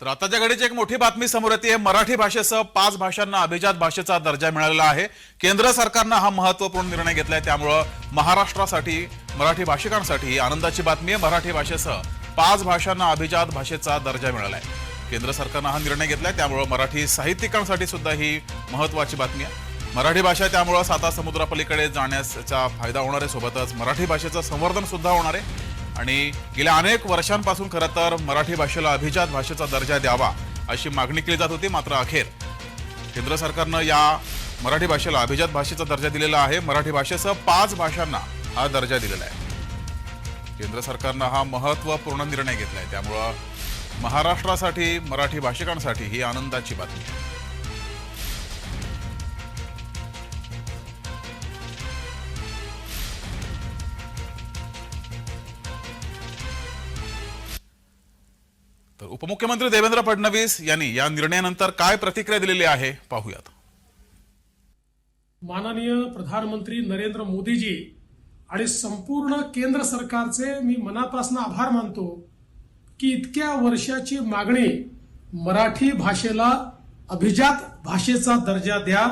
तर आताच्या घडीची एक मोठी बातमी समोर येते. मराठी भाषेसह पाच भाषांना अभिजात भाषेचा दर्जा मिळालेला आहे. केंद्र सरकारनं हा महत्त्वपूर्ण निर्णय घेतलाय. त्यामुळं महाराष्ट्रासाठी मराठी भाषिकांसाठी आनंदाची बातमी आहे. मराठी भाषेसह पाच भाषांना अभिजात भाषेचा दर्जा मिळालाय. केंद्र सरकारनं हा निर्णय घेतलाय. त्यामुळं मराठी साहित्यिकांसाठी सुद्धा ही महत्वाची बातमी आहे. मराठी भाषा त्यामुळं साता समुद्रापलीकडे जाण्याचा फायदा होणार आहे. सोबतच मराठी भाषेचं संवर्धन सुद्धा होणार आहे. आणि गेल्या अनेक वर्षांपासून खरं तर मराठी भाषेला अभिजात भाषेचा दर्जा द्यावा अशी मागणी केली जात होती मात्र अखेर केंद्र सरकारनं या मराठी भाषेला अभिजात भाषेचा दर्जा दिलेला आहे. मराठी भाषेसह पाच भाषांना हा दर्जा दिलेला आहे. केंद्र सरकारनं हा महत्त्वपूर्ण निर्णय घेतला आहे त्यामुळं महाराष्ट्रासाठी मराठी भाषिकांसाठी ही आनंदाची बातमी उपमुख्यमंत्री देवेंद्र फडणवीस यांनी या निर्णयानंतर काय प्रतिक्रिया दिलेली आहे पाहूयात. माननीय प्रधानमंत्री नरेंद्र मोदीजी आणि संपूर्ण केंद्र सरकारचे मी मनापासून आभार मानतो की इतक्या वर्षाची मागणी मराठी भाषेला अभिजात भाषेचा दर्जा द्या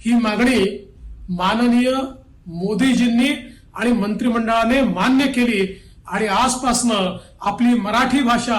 ही मागणी माननीय मोदीजींनी आणि मंत्रिमंडळाने मान्य केली आणि आजपासनं आपली मराठी भाषा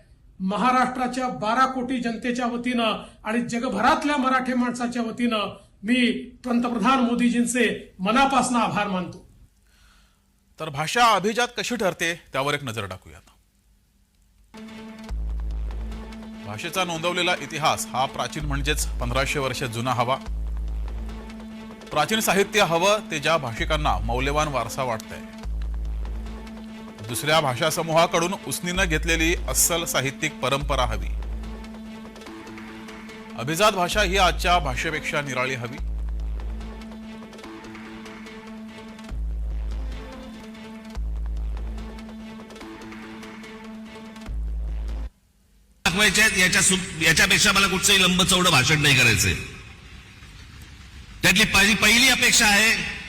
महाराष्ट्राच्या बारा कोटी जनतेच्या वतीनं आणि जगभरातल्या मराठी माणसाच्या वतीनं मी पंतप्रधान मोदीजींचे मनापासून आभार मानतो. तर भाषा अभिजात कशी ठरते त्यावर एक नजर टाकूयात. भाषेचा नोंदवलेला इतिहास हा प्राचीन म्हणजेच पंधराशे वर्ष जुना हवा. प्राचीन साहित्य हवं ते ज्या भाषिकांना मौल्यवान वारसा वाटतंय. दुसऱ्या भाषा समूहाकडून उसनीनं घेतलेली अस्सल साहित्यिक परंपरा हवी. अभिजात भाषा ही आजच्या भाषेपेक्षा निराळी हवी. दाखवायचे याच्या सु- याच्यापेक्षा मला कुठचंही लंब चौडं भाषण नाही करायचंय. त्यातली पहिली पहिली अपेक्षा आहे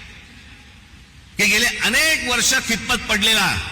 की गेले अनेक वर्ष खितपत पडलेला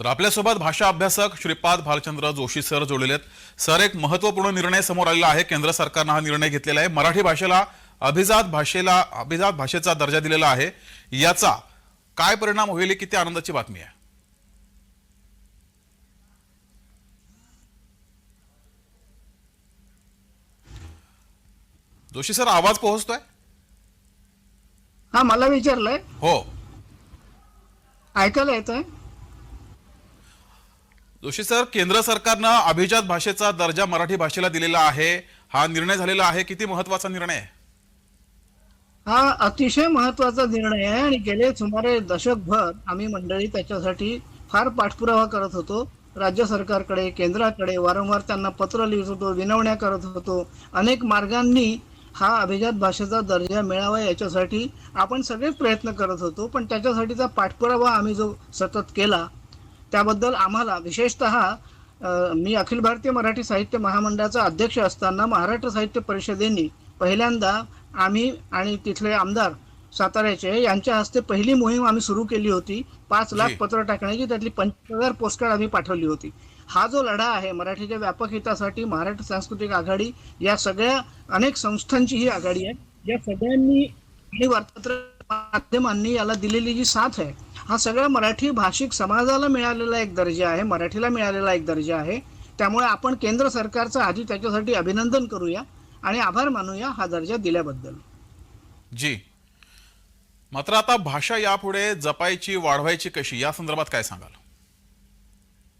तर आपल्यासोबत भाषा अभ्यासक श्रीपाद भालचंद्र जोशी सर जोडलेले आहेत. सर एक महत्त्वपूर्ण निर्णय समोर आलेला आहे. केंद्र सरकारनं हा निर्णय घेतलेला आहे. मराठी भाषेला अभिजात भाषेला अभिजात भाषेचा दर्जा दिलेला आहे. याचा काय परिणाम होईल किती आनंदाची बातमी आहे? जोशी सर आवाज पोहोचतोय? हा मला विचारलंय. हो. ऐकायला येतंय? जोशी सर केंद्र सरकारनं अभिजात भाषेचा दर्जा मराठी भाषेला दिलेला आहे. हा निर्णय झालेला आहे. किती महत्त्वाचा निर्णय? आहे हा अतिशय महत्त्वाचा निर्णय आहे आणि गेले सुमारे दशकभर आम्ही मंडळी त्याच्यासाठी फार पाठपुरावा करत होतो. राज्य सरकारकडे केंद्राकडे वारंवार त्यांना पत्र लिहित होतो विनवण्या करत होतो. अनेक मार्गांनी हा अभिजात भाषेचा दर्जा मिळावा याच्यासाठी आपण सगळेच प्रयत्न करत होतो. पण त्याच्यासाठीचा पाठपुरावा आम्ही जो सतत केला त्याबद्दल आम्हाला विशेषतः मी अखिल भारतीय मराठी साहित्य महामंडळाचा अध्यक्ष असताना महाराष्ट्र साहित्य परिषदेने पहिल्यांदा आम्ही आणि तिथले आमदार साताऱ्याचे यांच्या हस्ते पहिली मोहीम आम्ही सुरू केली होती. पाच लाख. पत्र टाकण्याची त्यातली पंचवीस हजार पोस्टकार्ड आम्ही पाठवली होती. हा जो लढा आहे मराठीच्या व्यापक हितासाठी महाराष्ट्र सांस्कृतिक आघाडी या सगळ्या अनेक संस्थांची ही आघाडी आहे. या सगळ्यांनी आणि वार्तापत्र माध्यमांनी याला दिलेली जी साथ आहे हा सगळा मराठी भाषिक समाजाला मिळालेला एक दर्जा आहे मराठीला मिळालेला एक दर्जा आहे. त्यामुळे आपण केंद्र सरकारचं आधी त्याच्यासाठी अभिनंदन करूया आणि आभार मानूया हा दर्जा दिल्याबद्दल. जी. मात्र आता भाषा यापुढे जपायची वाढवायची कशी या संदर्भात काय सांगाल?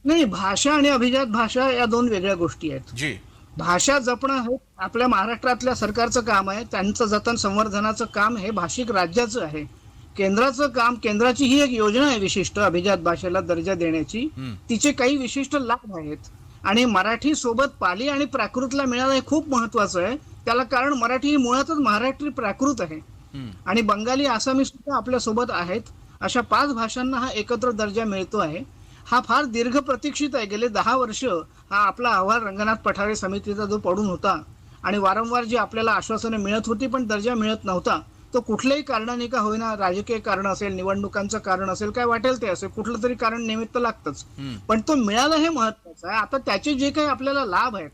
नाही भाषा आणि अभिजात भाषा या दोन वेगळ्या गोष्टी आहेत. जी. भाषा जपणं हे आपल्या महाराष्ट्रातल्या सरकारचं काम आहे. त्यांचं जतन संवर्धनाचं काम हे भाषिक राज्याचं आहे. केंद्राचं काम केंद्राची ही एक योजना आहे विशिष्ट अभिजात भाषेला दर्जा देण्याची. तिचे काही विशिष्ट लाभ आहेत. आणि मराठी सोबत पाली आणि प्राकृतला मिळालं हे खूप महत्वाचं आहे. त्याला कारण मराठी ही मुळातच महाराष्ट्री प्राकृत आहे. आणि बंगाली आसामी सुद्धा आपल्यासोबत आहेत. अशा पाच भाषांना हा एकत्र दर्जा मिळतो आहे. हा फार दीर्घ प्रतीक्षित आहे. गेले दहा वर्ष हा आपला अहवाल रंगनाथ पठारे समितीचा जो पडून होता आणि वारंवार जी आपल्याला आश्वासने मिळत होती पण दर्जा मिळत नव्हता तो कुठल्याही कारणाने का होईना राजकीय कारण असेल निवडणुकांचं कारण असेल काय वाटेल ते असेल कुठलं तरी कारण निमित्त लागतंच. पण तो मिळालं हे महत्वाचं आहे. आता त्याचे जे काही आपल्याला लाभ आहेत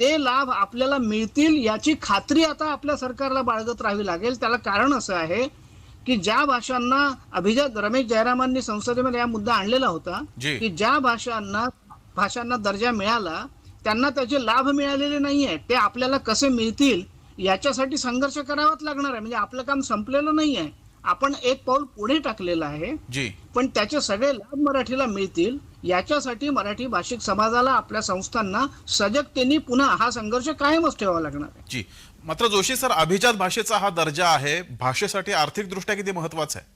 ते लाभ आपल्याला मिळतील याची खात्री आता आपल्या सरकारला बाळगत राहावी लागेल. त्याला कारण असं आहे की ज्या भाषांना अभिजात रमेश जयरामांनी संसदेमध्ये हा मुद्दा आणलेला होता. की ज्या भाषांना भाषांना दर्जा मिळाला त्यांना त्याचे लाभ मिळालेले नाही आहेत ते आपल्याला कसे मिळतील याच्यासाठी संघर्ष करावाच लागणार आहे म्हणजे आपलं काम संपलेलं नाही आहे आपण एक पाऊल पुढे टाकलेलं आहे. जी. पण त्याचे सगळे लाभ मराठीला मिळतील. याच्यासाठी मराठी भाषिक समाजाला आपल्या संस्थांना सजगतेने पुन्हा हा संघर्ष कायमच ठेवावा लागणार आहे. जी. मात्र जोशी सर अभिजात भाषेचा हा दर्जा आहे. भाषेसाठी आर्थिकदृष्ट्या किती महत्त्वाचा आहे?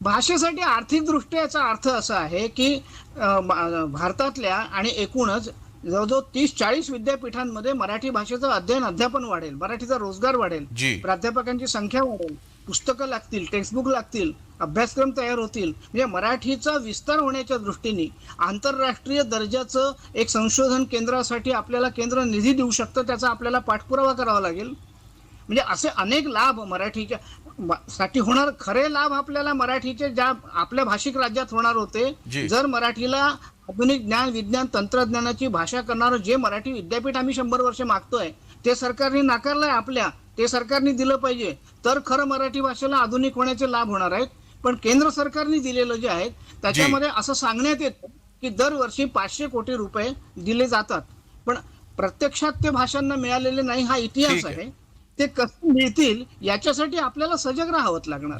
भाषेसाठी आर्थिक दृष्ट्या याचा अर्थ असा आहे की भारतातल्या आणि एकूणच जवळजवळ तीस चाळीस विद्यापीठांमध्ये मराठी भाषेचं अध्ययन अध्यापन वाढेल. मराठीचा रोजगार वाढेल. प्राध्यापकांची संख्या वाढेल. पुस्तकं लागतील टेक्स्टबुक लागतील अभ्यासक्रम तयार होतील म्हणजे मराठीचा विस्तार होण्याच्या दृष्टीने आंतरराष्ट्रीय दर्जाचं एक संशोधन केंद्रासाठी आपल्याला केंद्र निधी देऊ शकतं त्याचा आपल्याला पाठपुरावा करावा लागेल म्हणजे असे अनेक लाभ मराठीच्या साठी होणार खरे लाभ आपल्याला मराठीचे ज्या आपल्या भाषिक राज्यात होणार. होते जर मराठीला आधुनिक ज्ञान विज्ञान तंत्रज्ञानाची भाषा करणारं जे मराठी विद्यापीठ आम्ही शंभर वर्ष मागतोय ते सरकारने नाकारलंय आपल्या ते सरकारने दिलं पाहिजे. तर खरं मराठी भाषेला आधुनिक होण्याचे लाभ होणार आहेत. पण केंद्र सरकारने दिलेलं जे आहे त्याच्यामध्ये असं सांगण्यात येतं की दरवर्षी पाचशे कोटी रुपये दिले जातात. पण प्रत्यक्षात ते भाषांना मिळालेले नाही हा इतिहास आहे. ते कसे मिळतील याच्यासाठी आपल्याला सजग राहावंच लागणार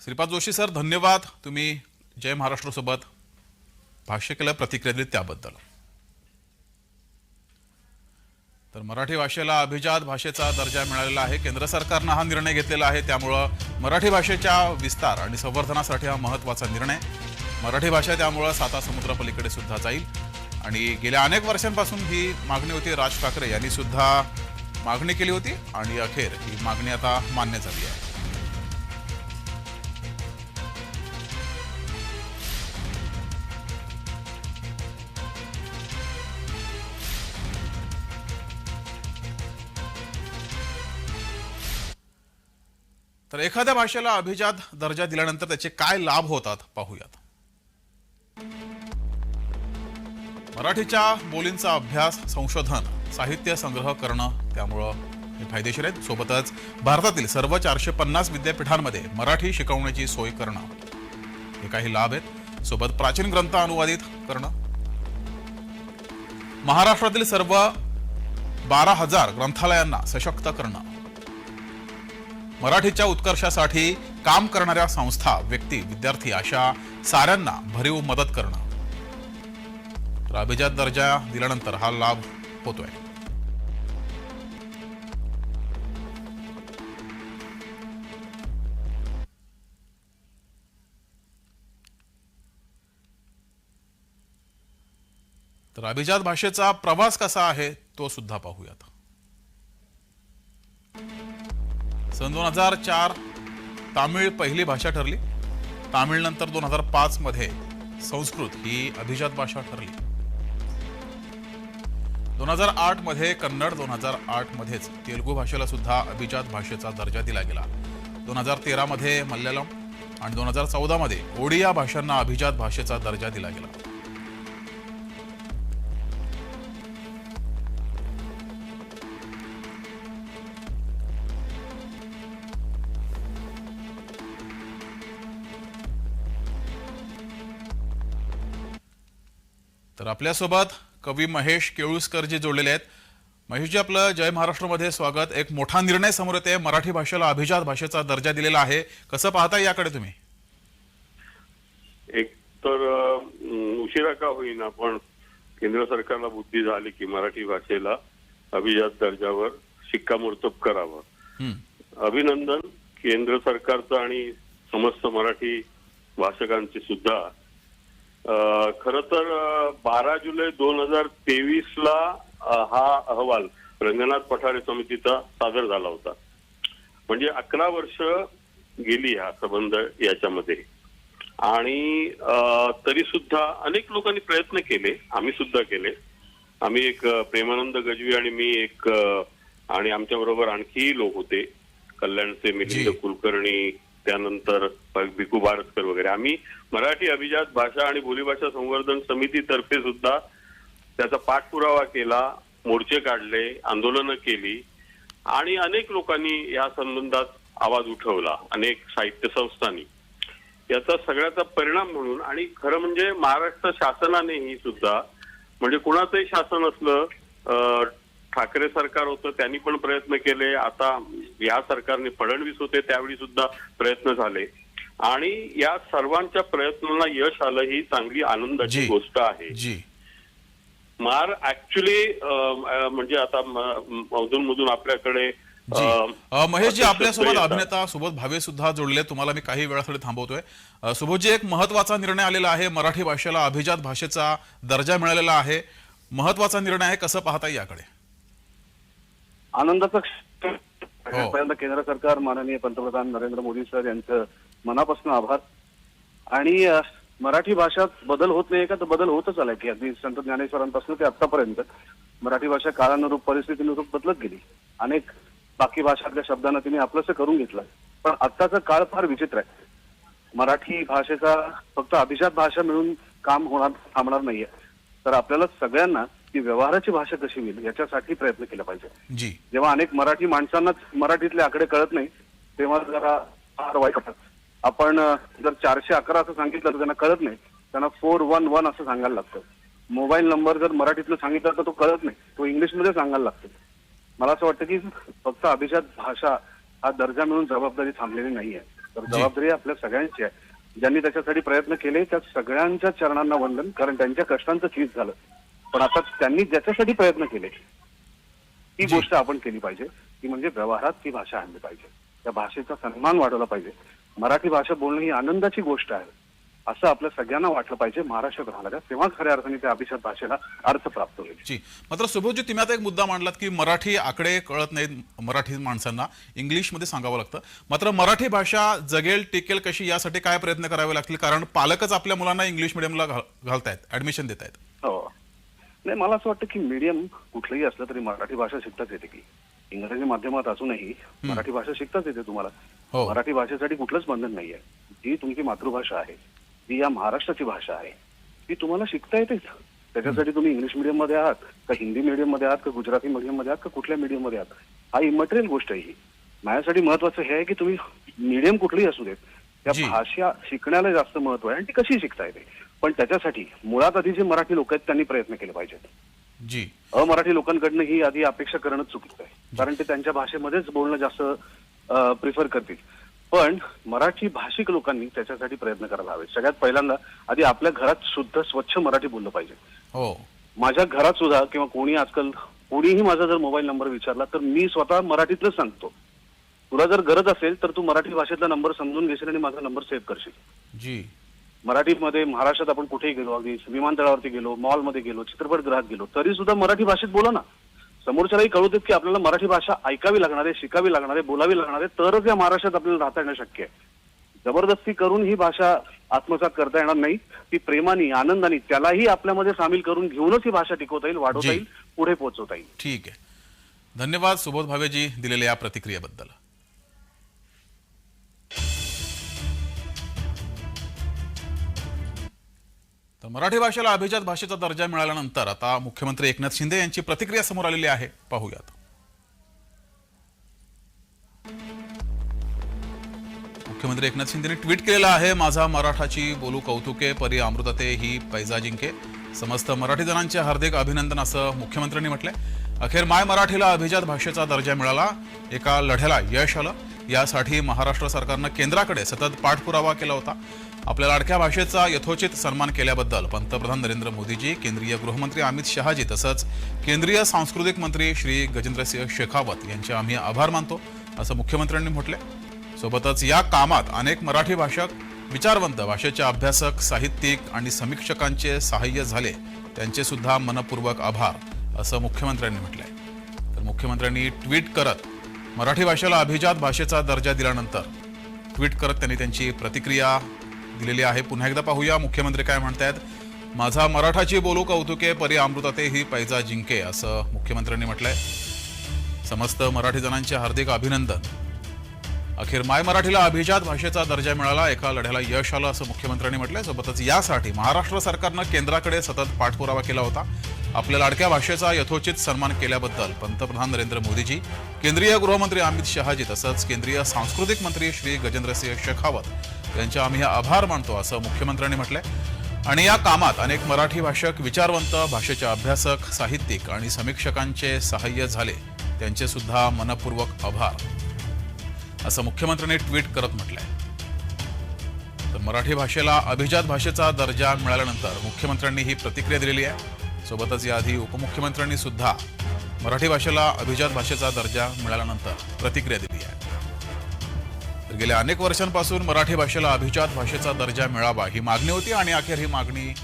श्रीपाद जोशी सर धन्यवाद. तुम्ही जय महाराष्ट्र सोबत भाष्य केलं प्रतिक्रिया दिली त्याबद्दल. तर मराठी भाषेला अभिजात भाषेचा दर्जा मिळालेला आहे. केंद्र सरकारनं हा निर्णय घेतलेला आहे. त्यामुळं मराठी भाषेच्या विस्तार आणि संवर्धनासाठी हा महत्त्वाचा निर्णय. मराठी भाषा त्यामुळं साता समुद्रापलीकडे सुद्धा जाईल. आणि गेल्या अनेक वर्षांपासून ही मागणी होती. राज ठाकरे यांनी सुद्धा मागणी केली होती आणि अखेर ही मागणी आता मान्य झाली आहे. तर एखाद्या भाषेला अभिजात दर्जा दिल्यानंतर त्याचे काय लाभ होतात पाहूयात. मराठीच्या बोलींचा अभ्यास संशोधन साहित्य संग्रह करणं त्यामुळं हे फायदेशीर आहेत. सोबतच भारतातील सर्व चारशे पन्नास विद्यापीठांमध्ये मराठी शिकवण्याची सोय करणं हे काही लाभ आहेत. सोबत प्राचीन ग्रंथ अनुवादित करणं. महाराष्ट्रातील सर्व बारा हजार ग्रंथालयांना सशक्त करणं. मराठीच्या उत्कर्षासाठी काम करणाऱ्या संस्था व्यक्ती विद्यार्थी अशा साऱ्यांना भरीव मदत करणं. तर अभिजात दर्जा दिल्यानंतर हा लाभ होतोय. तर अभिजात भाषेचा प्रवास कसा आहे तो सुद्धा पाहूयात. सन दोन हजार चार तामिळ पहिली भाषा ठरली. तामिळनंतर दोन हजार पाचमध्ये संस्कृत ही अभिजात भाषा ठरली. दोन हजार आठमध्ये कन्नड दोन हजार आठमध्येच तेलुगू भाषेला सुद्धा अभिजात भाषेचा दर्जा दिला गेला. दोन हजार तेरामध्ये मल्याळम आणि दोन हजार चौदामध्ये ओडिया भाषांना अभिजात भाषेचा दर्जा दिला गेला. आपल्यासोबत कवी महेश केळुसकर जे जोडलेले आहेत. महेशजी आपलं जय महाराष्ट्रमध्ये स्वागत. एक मोठा निर्णय समोर येते मराठी भाषेला अभिजात भाषेचा दर्जा दिलेला आहे. कसं पाहता याकडे तुम्ही? एक तर उशिरा का होईना पण केंद्र सरकारला बुद्धी झाली की मराठी भाषेला अभिजात दर्जावर शिक्कामोर्तब करावं. अभिनंदन केंद्र सरकारचं आणि समस्त मराठी भाषकांचे सुद्धा. खर तर बारा जुलै दोन हजार तेवीस ला हा अहवाल रंगनाथ पठारे समितीचा सादर झाला होता. म्हणजे अकरा वर्ष गेली हा संबंध याच्यामध्ये. आणि तरी सुद्धा अनेक लोकांनी प्रयत्न केले आम्ही सुद्धा केले. आम्ही एक प्रेमानंद गजवी आणि मी एक आणि आमच्या बरोबर आणखी लोक होते. कल्याणचे मिलिंद. कुलकर्णी त्यानंतर भिकू बारसकर वगैरे. आम्ही मराठी अभिजात भाषा आणि बोलीभाषा संवर्धन समितीतर्फे सुद्धा त्याचा पाठपुरावा केला मोर्चे काढले आंदोलनं केली आणि अनेक लोकांनी या संबंधात आवाज उठवला अनेक साहित्य संस्थांनी. याचा सगळ्याचा परिणाम म्हणून आणि खरं म्हणजे महाराष्ट्र शासनानेही सुद्धा म्हणजे कुणाचंही शासन असलं ठाकरे सरकार होतं त्यांनी पण प्रयत्न केले. आता या सरकारने फडणवीस होते त्यावेळी सुद्धा प्रयत्न झाले. आणि या सर्वांच्या प्रयत्नांना यश आलं ही चांगली आनंदाची. गोष्ट आहे. जी. मार ऍक्च्युली म्हणजे आता मधून मधून आपल्याकडे महेशजी आपल्यासोबत. अभिनेता सुबोध भावे सुद्धा जोडले. तुम्हाला मी काही वेळासाठी थांबवतोय. सुबोधजी एक महत्त्वाचा निर्णय आलेला आहे. मराठी भाषेला अभिजात भाषेचा दर्जा मिळालेला आहे. महत्त्वाचा निर्णय आहे. कसं पाहता याकडे? आनंदाचा हो. क्षण पहिल्यांदा केंद्र सरकार माननीय पंतप्रधान नरेंद्र मोदी सर यांचं मनापासून आभार. आणि मराठी भाषात बदल होत नाही का? तर बदल होतच आलाय की अगदी संत ज्ञानेश्वरांपासून ते आतापर्यंत मराठी भाषा काळानुरूप परिस्थितीनुरूप बदलत गेली. अनेक बाकी भाषातल्या शब्दांना तिने आपलंसं करून घेतलं. पण आत्ताचा काळ फार विचित्र आहे. मराठी भाषेचा फक्त अभिजात भाषा मिळून काम होणार थांबणार नाहीये. तर आपल्याला सगळ्यांना ती व्यवहाराची भाषा कशी होईल याच्यासाठी प्रयत्न केला पाहिजे. जी. जेव्हा अनेक मराठी माणसांनाच मराठीतले आकडे कळत नाही तेव्हा जरा फार वाईट आपण जर चारशे अकरा असं सांगितलं तर त्यांना कळत नाही. त्यांना फोर वन वन असं सांगायला लागतं. मोबाईल नंबर जर मराठीतलं सांगितलं तर तो कळत नाही. तो इंग्लिशमध्ये सांगायला लागतो. मला असं वाटतं की फक्त अभिजात भाषा हा दर्जा मिळून जबाबदारी थांबलेली नाहीये. तर जबाबदारी आपल्या सगळ्यांची आहे. ज्यांनी त्याच्यासाठी प्रयत्न केले त्या सगळ्यांच्या चरणांना वंदन कारण त्यांच्या कष्टांचं चीज झालं. पण आता त्यांनी ज्याच्यासाठी प्रयत्न केले ती. गोष्ट आपण केली पाहिजे. ती म्हणजे व्यवहारात ती भाषा आणली पाहिजे. त्या भाषेचा सन्मान वाढवला पाहिजे. मराठी भाषा बोलणं ही आनंदाची गोष्ट आहे असं आपल्या सगळ्यांना वाटलं पाहिजे. महाराष्ट्रात राहिला तेव्हा खऱ्या अर्थाने त्या अभिजात भाषेला अर्थ प्राप्त होईल. जी. मात्र सुबोधजी तुम्ही आता एक मुद्दा मांडलात की मराठी आकडे कळत नाहीत मराठी माणसांना. इंग्लिशमध्ये सांगावं लागतं. मात्र मराठी भाषा जगेल टिकेल कशी यासाठी काय प्रयत्न करावे लागतील? कारण पालकच आपल्या मुलांना इंग्लिश मिडियमला घाल- घालतायत ऍडमिशन देत आहेत हो. नाही मला असं वाटतं की मीडियम कुठलंही असलं तरी मराठी भाषा शिकताच येते की. इंग्रजी माध्यमात असूनही मराठी भाषा शिकताच येते तुम्हाला. हो. मराठी भाषेसाठी कुठलंच बंधन नाहीये. जी तुमची मातृभाषा आहे जी या महाराष्ट्राची भाषा आहे ती तुम्हाला शिकता येतेच त्याच्यासाठी तुम्ही इंग्लिश मिडियममध्ये आहात का हिंदी मिडियममध्ये आहात का गुजराती मिडियममध्ये आहात का कुठल्या मिडियममध्ये आहात? हा इमटेरियल गोष्ट आहे ही. माझ्यासाठी महत्वाचं हे आहे की तुम्ही मीडियम कुठलीही असू देत त्या. भाषा शिकण्याला जास्त महत्त्व आहे आणि ती कशी शिकता येते? पण त्याच्यासाठी मुळात आधी जे मराठी लोक आहेत त्यांनी प्रयत्न केले पाहिजेत. जी. अमराठी लोकांकडनं ही आधी अपेक्षा करणं चुकीचं आहे. कारण ते त्यांच्या भाषेमध्येच बोलणं जास्त प्रिफर करतील. पण मराठी भाषिक लोकांनी त्याच्यासाठी प्रयत्न करायला हवे सगळ्यात पहिल्यांदा आधी आपल्या घरात शुद्ध स्वच्छ मराठी बोललं पाहिजे. हो. माझ्या घरात सुद्धा किंवा कोणी आजकाल कोणीही माझा जर मोबाईल नंबर विचारला तर मी स्वतः मराठीतलंच सांगतो. तुला जर गरज असेल तर तू मराठी भाषेतला नंबर समजून घेशील आणि माझा नंबर सेव्ह करशील. जी. मराठीमध्ये महाराष्ट्रात आपण कुठेही गेलो अगदी विमानतळावरती गेलो मॉलमध्ये गेलो चित्रपटगृहात गेलो तरी सुद्धा मराठी भाषेत बोला ना. समोरच्यालाही कळू देत की आपल्याला मराठी भाषा ऐकावी लागणार आहे शिकावी लागणार आहे बोलावी लागणार आहे तरच या महाराष्ट्रात आपल्याला राहता येणं शक्य आहे. जबरदस्ती करून ही भाषा आत्मसात करता येणार नाही. ती प्रेमाने आनंदाने त्यालाही आपल्यामध्ये सामील करून घेऊनच ही भाषा टिकवता येईल वाढवता. येईल पुढे पोहोचवता येईल. ठीक आहे. धन्यवाद सुबोध भावेजी दिलेल्या या प्रतिक्रियेबद्दल. तर मराठी भाषेला अभिजात भाषेचा दर्जा मिळाल्यानंतर आता मुख्यमंत्री एकनाथ शिंदे यांची प्रतिक्रिया समोर आलेली आहे. पाहूयात. मुख्यमंत्री एकनाथ शिंदेने ट्विट केलेलं आहे माझा मराठाची बोलू कौतुके परी अमृतते ही पैजा जिंके समस्त मराठी जणांचे हार्दिक अभिनंदन असं मुख्यमंत्र्यांनी म्हटलंय. अखेर माय मराठीला अभिजात भाषेचा दर्जा मिळाला एका लढ्याला यश आलं. यासाठी महाराष्ट्र सरकारनं केंद्राकडे सतत पाठपुरावा केला होता. आपल्या लाडक्या भाषेचा यथोचित सन्मान केल्याबद्दल पंतप्रधान नरेंद्र मोदीजी केंद्रीय गृहमंत्री अमित शहाजी तसंच केंद्रीय सांस्कृतिक मंत्री श्री गजेंद्रसिंह शेखावत यांचे आम्ही आभार मानतो असं मुख्यमंत्र्यांनी म्हटले सोबतच या कामात अनेक मराठी भाषक विचारवंत भाषेचे अभ्यासक साहित्यिक आणि समीक्षकांचे सहाय्य झाले त्यांचे सुद्धा मनपूर्वक आभार असं मुख्यमंत्र्यांनी म्हटलंय. तर मुख्यमंत्र्यांनी ट्विट करत मराठी भाषेला अभिजात भाषेचा दर्जा दिल्यानंतर ट्विट करत त्यांनी त्यांची प्रतिक्रिया दिलेली आहे. पुन्हा एकदा पाहूया मुख्यमंत्री काय म्हणतायत. माझा मराठाची बोलू कौतुके परी अमृताते ही पैजा जिंके असं मुख्यमंत्र्यांनी म्हटलंय. समस्त मराठी जणांचे हार्दिक अभिनंदन. अखेर माय मराठीला अभिजात भाषेचा दर्जा मिळाला एका लढ्याला यश आलं असं मुख्यमंत्र्यांनी म्हटलंय. सोबतच यासाठी महाराष्ट्र सरकारनं केंद्राकडे सतत पाठपुरावा केला होता. आपल्या लाडक्या भाषेचा यथोचित सन्मान केल्याबद्दल पंतप्रधान नरेंद्र मोदीजी केंद्रीय गृहमंत्री अमित शहाजी तसंच केंद्रीय सांस्कृतिक मंत्री श्री गजेंद्रसिंह शेखावत त्यांचे आम्ही आभार मानतो असं मुख्यमंत्र्यांनी म्हटलंय. आणि या कामात अनेक मराठी भाषक विचारवंत भाषेचे अभ्यासक साहित्यिक आणि समीक्षकांचे सहाय्य झाले. त्यांचे सुद्धा मनपूर्वक आभार. असं मुख्यमंत्र्यांनी ट्विट करत म्हटलंय. तर मराठी भाषेला अभिजात भाषेचा दर्जा मिळाल्यानंतर मुख्यमंत्र्यांनी ही प्रतिक्रिया दिलेली आहे. सोबतच याआधी उपमुख्यमंत्र्यांनी सुद्धा मराठी भाषेला अभिजात भाषेचा दर्जा मिळाल्यानंतर प्रतिक्रिया दिली आहे. गेल्या अनेक वर्षांपासून मराठी भाषेला अभिजात भाषेचा दर्जा मिळावा ही मागणी होती आणि अखेर ही मागणी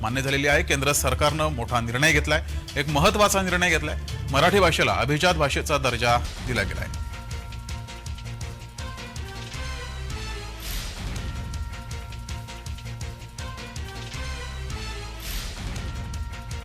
मान्य झालेली आहे. केंद्र सरकारनं मोठा निर्णय घेतलाय. एक महत्त्वाचा निर्णय घेतलाय. मराठी भाषेला अभिजात भाषेचा दर्जा दिला गेलाय.